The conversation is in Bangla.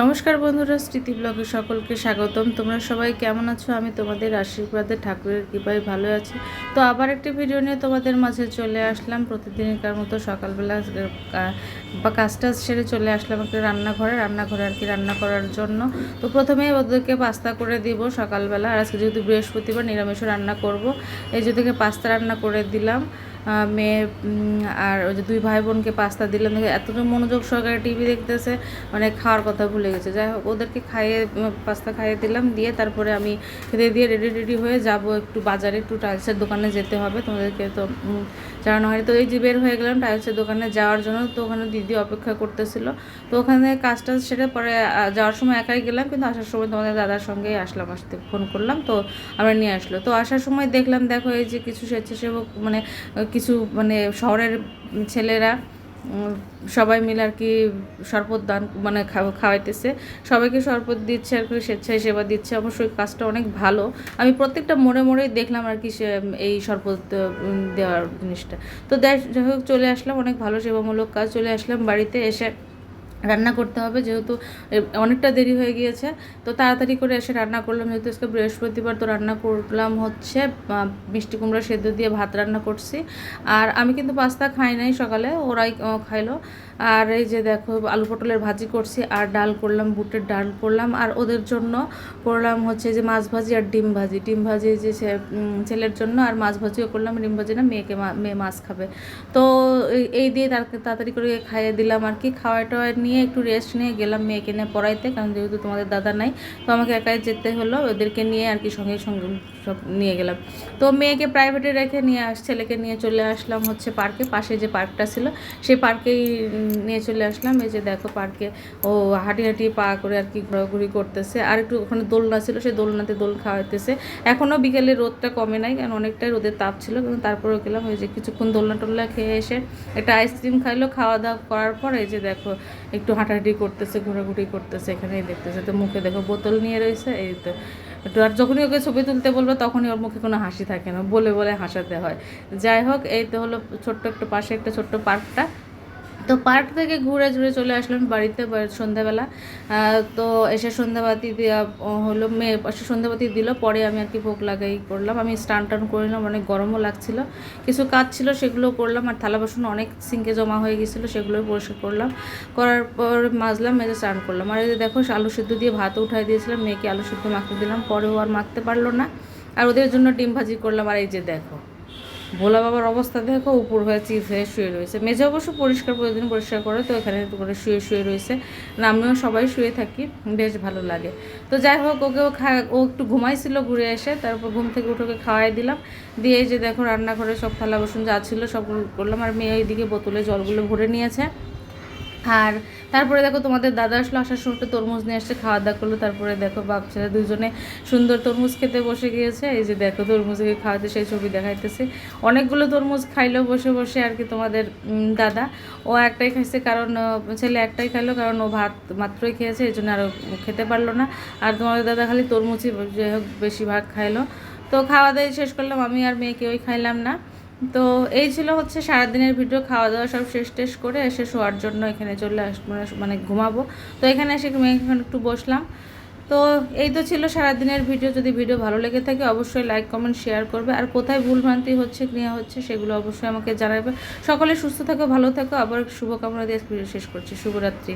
নমস্কার বন্ধুরা, স্মৃতি ব্লগে সকলকে স্বাগতম। তোমরা সবাই কেমন আছো? আমি তোমাদের আশীর্বাদে, ঠাকুরের কৃপায় ভালো আছি। তো আবার একটি ভিডিও নিয়ে তোমাদের মাঝে চলে আসলাম। প্রতিদিনকার মতো সকালবেলা বা কাজ টাজ সেরে চলে আসলাম একটা রান্নাঘরে। রান্নাঘরে আর কি রান্না করার জন্য। তো প্রথমেই ওদেরকে পাস্তা করে দিব সকালবেলা। আর আজকে যেহেতু বৃহস্পতিবার নিরামিষ রান্না করব। এই যে পাস্তা রান্না করে দিলাম। মেয়ে আর ওই যে দুই ভাই বোনকে পাস্তা দিলাম। দেখে এতটা মনোযোগ সহকারে টিভি দেখতেছে মানে খাওয়ার কথা ভুলে গেছে। যাই হোক, ওদেরকে খাইয়ে পাস্তা খাইয়ে দিলাম। দিয়ে তারপরে আমি খেতে দিয়ে রেডি রেডি হয়ে যাব একটু বাজারে, একটু টাইলসের দোকানে যেতে হবে। তোমাদেরকে তো জানানো হয়নি। তো এই যে বের হয়ে গেলাম টাইলসের দোকানে যাওয়ার জন্য। তো ওখানে দিদি অপেক্ষা করতেছিল। তো ওখানে কাজ টাজ সেরে পরে যাওয়ার সময় একাই গেলাম। কিন্তু আসার সময় তোমাদের দাদার সঙ্গে আসলাম, আসতে ফোন করলাম। তো আমরা নিয়ে আসলো। তো আসার সময় দেখলাম, দেখো এই যে কিছু স্বেচ্ছাসেবক মানে কিছু মানে শহরের ছেলেরা সবাই মিলে আর কি শরবত দান মানে খাওয়াইতেছে। সবাইকে শরবত দিচ্ছে আর কি, স্বেচ্ছায় সেবা দিচ্ছে। অবশ্যই কাজটা অনেক ভালো। আমি প্রত্যেকটা মোড়ে মোড়েই দেখলাম আর কি সে, এই শরবত দেওয়ার জিনিসটা। তো দেখ- চলে আসলাম। অনেক ভালো সেবামূলক কাজ। চলে আসলাম বাড়িতে এসে। রান্না করতে হবে, যেহেতু অনেকটা দেরি হয়ে গিয়েছে। তো তাড়াতাড়ি করে এসে রান্না করলাম, যেহেতু আজকে বৃহস্পতিবার, তো রান্না করলাম হচ্ছে মিষ্টি কুমড়া সেদ্ধ দিয়ে ভাত রান্না করছি। আর আমি কিন্তু পাস্তা খাই নাই সকালে, ওরাই খাইলো। আর এই যে দেখো, আলু পটলের ভাজি করছি, আর ডাল করলাম, বুটের ডাল করলাম। আর ওদের জন্য করলাম হচ্ছে যে মাছ ভাজি আর ডিম ভাজি। ডিম ভাজি যে ছেলের জন্য, আর মাছ ভাজিও করলাম, ডিম ভাজি না, মেয়েকে মেয়ে মাছ খাবে। তো এই- দিয়ে তাড়াতাড়ি করে খাইয়ে দিলাম আর কি খাওয়াই টাওয়াই নিয়ে একটু রেস্ট নিয়ে গেলাম মেয়েকে নিয়ে পড়াইতে, কারণ যেহেতু তোমাদের দাদা নাই, তো আমাকে একাই যেতে হলো, ওদেরকে নিয়ে আর কি সঙ্গে সঙ্গে সব নিয়ে গেলাম। তো মেয়েকে প্রাইভেটে রেখে নিয়ে আস, ছেলেকে নিয়ে চলে আসলাম হচ্ছে পার্কে পাশে যে পার্কটা ছিল, সেই পার্কেই নিয়ে চলে আসলাম, এই যে দেখো পার্কে ও হাঁটি হাঁটি পা করে আর কি ঘোরাঘুরি করতেছে, আর একটু ওখানে দোলনা ছিল, সেই দোলনাতে দোল খাওয়াইতেছে। এখনও বিকেলে রোদটা কমে নাই, কারণ অনেকটাই রোদের তাপ ছিল, কিন্তু তারপরেও গেলাম, ওই যে কিছুক্ষণ দোলনা টোলনা খেয়ে এসে একটা আইসক্রিম খাইলো, খাওয়া দাওয়া করার পর এই যে দেখো একটু হাঁটাহাঁটি করতেছে, ঘোরাঘুরি করতেছে, এখানেই দেখতেছে। তো মুখে দেখো বোতল নিয়ে রয়েছে, এই তো। একটু আর যখনই ওকে ছবি তুলতে বলব, তখনই ওর মুখে কোনো হাসি থাকে না, বলে বলে হাসাতে হয়। যাই হোক, এই তো হলো ছোট্ট একটু পাশে একটা ছোট্ট পার্কটা। তো পার্ক থেকে ঘুরে ঘুরে চলে আসলাম বাড়িতে সন্ধ্যাবেলা। তো এসে সন্ধ্যাবাতি দেওয়া হলো মেয়ে সন্ধ্যাবাতি দিল, পরে আমি আর কি ভোগ লাগাই করলাম। আমি স্টান টান করে নিলাম, অনেক গরমও লাগছিল। কিছু কাজ ছিল সেগুলো করলাম, আর থালা বাসন অনেক সিঙ্কে জমা হয়ে গেছিল সেগুলো পরিষ্কার করলাম। করার পর মাজলাম, মেজে স্নান করলাম। আর এই যে দেখো, আলু সিদ্ধ দিয়ে ভাত উঠাই দিয়েছিলাম, মেয়েকে আলু সিদ্ধ মাখতে দিলাম, পরেও আর মাখতে পারল না। আর ওদের জন্য ডিম ভাজি করলাম, আর এই যে দেখো। ভোলা বাবার অবস্থা দেখো, উপর হয়ে চিজ হয়ে শুয়ে রয়েছে। মেঝে অবশ্য পরিষ্কার প্রতিদিন পরিষ্কার করে, তো এখানে করে শুয়ে শুয়ে রয়েছে। আমিও সবাই শুয়ে থাকি, বেশ ভালো লাগে। তো যাই হোক ওকেও খা, ও একটু ঘুমাইছিল ঘুরে এসে, তারপর ঘুম থেকে উঠে ওকে খাওয়াই দিলাম। দিয়ে যে দেখো, রান্নাঘরে সব থালা বসুন যা ছিল সব করলাম, আর মেয়ে ওইদিকে বোতলে জলগুলো ভরে নিয়েছে। আর তারপরে দেখো তোমাদের দাদা আসলো, আসার সময় তরমুজ নিয়ে আসছে খাওয়া দাওয়া করল। তারপরে দেখো বাপ ছেলে দুজনে সুন্দর তরমুজ খেতে বসে গিয়েছে। এই যে দেখো তরমুজকে খাওয়াতে সেই ছবি দেখাইতেছে। অনেকগুলো তরমুজ খাইলো বসে বসে আর কি তোমাদের দাদা। ও একটাই খাইছে কারণ ছেলে একটাই খাইলো কারণ ও ভাত মাত্রই খেয়েছে, এই জন্য আরও খেতে পারল না। আর তোমাদের দাদা খালি তরমুজই, যাই হোক বেশিরভাগ খাইলো। তো খাওয়া দাওয়া শেষ করলাম। আমি আর মেয়ে কেউই খাইলাম না। তো এই ছিল হচ্ছে সারাদিনের ভিডিও খাওয়া দাওয়া সব শেষ টেস করে এসে শোয়ার জন্য এখানে চলে আস মানে মানে ঘুমাবো। তো এখানে এসে এখানে একটু বসলাম। তো এই তো ছিল সারাদিনের ভিডিও, যদি ভিডিও ভালো লেগে থাকে অবশ্যই লাইক কমেন্ট শেয়ার করবে। আর কোথায় ভুলভ্রান্তি হচ্ছে নেওয়া হচ্ছে, সেগুলো অবশ্যই আমাকে জানাবে। সকলে সুস্থ থাকো, ভালো থাকো। আবার শুভকামনা দিয়ে ভিডিও শেষ করছি। শুভরাত্রি।